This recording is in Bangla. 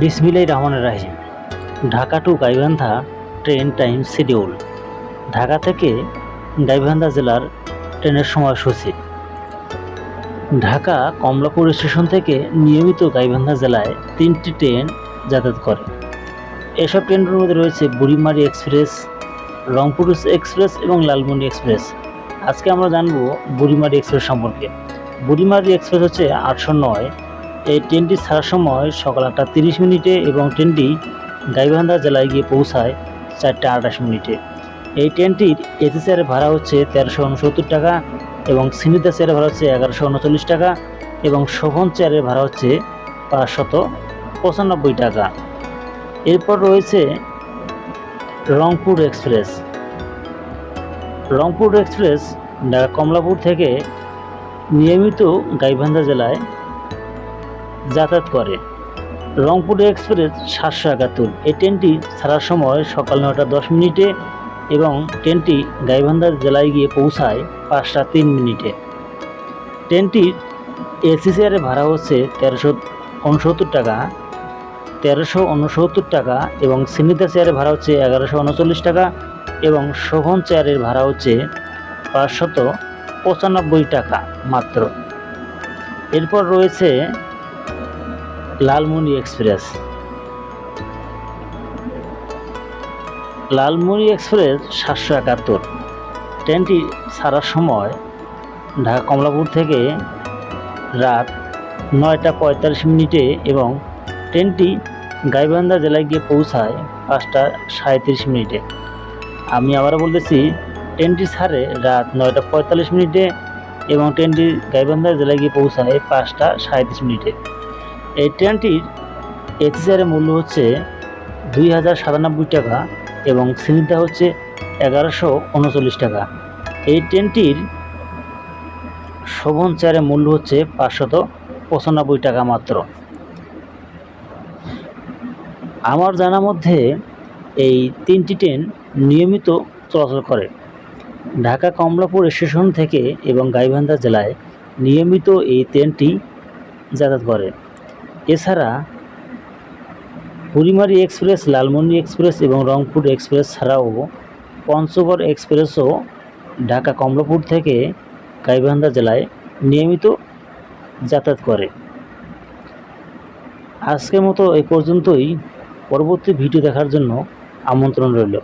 বিসমিল্লাহ রহমান রাহিম। Dhaka to Gaibandha train time schedule. Dhaka থেকে গাইবান্ধা জেলার ট্রেনের সময়সূচি। ঢাকা কমলাপুর স্টেশন থেকে নিয়মিত গাইবান্ধা জেলায় তিনটি ট্রেন যাতায়াত করে। এসব ট্রেনগুলোর মধ্যে রয়েছে বুড়িমারি এক্সপ্রেস, রংপুর এক্সপ্রেস এবং লালমনি এক্সপ্রেস। আজকে আমরা জানব বুড়িমারি এক্সপ্রেস সম্পর্কে। বুড়িমারি এক্সপ্রেস হচ্ছে আটশো নয় এই ট্রেনটি ছাড়ার সময় সকাল আটটা তিরিশ মিনিটে এবং ট্রেনটি গাইবান্ধা জেলায় গিয়ে পৌঁছায় চারটে আটাশ মিনিটে। এই ট্রেনটির এসি চেয়ারের ভাড়া হচ্ছে তেরোশো উনসত্তর টাকা এবং সিনিতা চেয়ারের ভাড়া হচ্ছে এগারোশো উনচল্লিশ টাকা এবং শোভন চেয়ারের ভাড়া হচ্ছে পাঁচশত পঁচানব্বই টাকা। এরপর রয়েছে রংপুর এক্সপ্রেস। রংপুর এক্সপ্রেস ঢাকা কমলাপুর থেকে নিয়মিত গাইবান্ধা জেলায় যাতায়াত করে। রংপুর এক্সপ্রেস সাতশো একাত্তর। এই ট্রেনটি ছাড়ার সময় সকাল নয়টা দশ মিনিটে এবং ট্রেনটি গাইবান্ধা জেলায় গিয়ে পৌঁছায় পাঁচটা তিন মিনিটে। ট্রেনটির এসি চেয়ারের ভাড়া হচ্ছে তেরোশো উনসত্তর টাকা, তেরোশো উনসত্তর টাকা এবং সিনিতা চেয়ারের ভাড়া হচ্ছে এগারোশো উনচল্লিশ টাকা এবং শোভন চেয়ারের ভাড়া হচ্ছে পাঁচশত পঁচানব্বই টাকা মাত্র। এরপর রয়েছে লালমনি এক্সপ্রেস। লালমনি এক্সপ্রেস সাতশো একাত্তর। ট্রেনটি ছাড়ার সময় ঢাকা কমলাপুর থেকে রাত নয়টা পঁয়তাল্লিশ মিনিটে এবং ট্রেনটি গাইবান্ধা জেলায় গিয়ে পৌঁছায় পাঁচটা সাঁত্রিশ মিনিটে। আমি আবারও বলতেছি, ট্রেনটি ছাড়ে রাত নয়টা পঁয়তাল্লিশ মিনিটে এবং ট্রেনটি গাইবান্ধা জেলায় গিয়ে পৌঁছায় পাঁচটা সাঁত্রিশ মিনিটে। এই ট্রেনটির এসি চেয়ারের মূল্য হচ্ছে দুই হাজার সাতানব্বই টাকা এবং সিনিটা হচ্ছে এগারোশো উনচল্লিশ টাকা। এই ট্রেনটির শোভন চেয়ারের মূল্য হচ্ছে পাঁচশত পঁচানব্বই টাকা মাত্র। আমার জানার মধ্যে এই তিনটি ট্রেন নিয়মিত চলাচল করে। ঢাকা কমলাপুর স্টেশন থেকে এবং গাইবান্ধা জেলায় নিয়মিত এই ট্রেনটি যাতায়াত করে। এছাড়া বুড়িমারি এক্সপ্রেস, লালমনি এক্সপ্রেস এবং রংপুর এক্সপ্রেস ছাড়াও পঞ্চগড় এক্সপ্রেসও ঢাকা কমলাপুর থেকে গাইবান্ধা জেলায় নিয়মিত যাতায়াত করে। আজকের মতো এই পর্যন্তই। পরবর্তী ভিডিও দেখার জন্য আমন্ত্রণ রইল।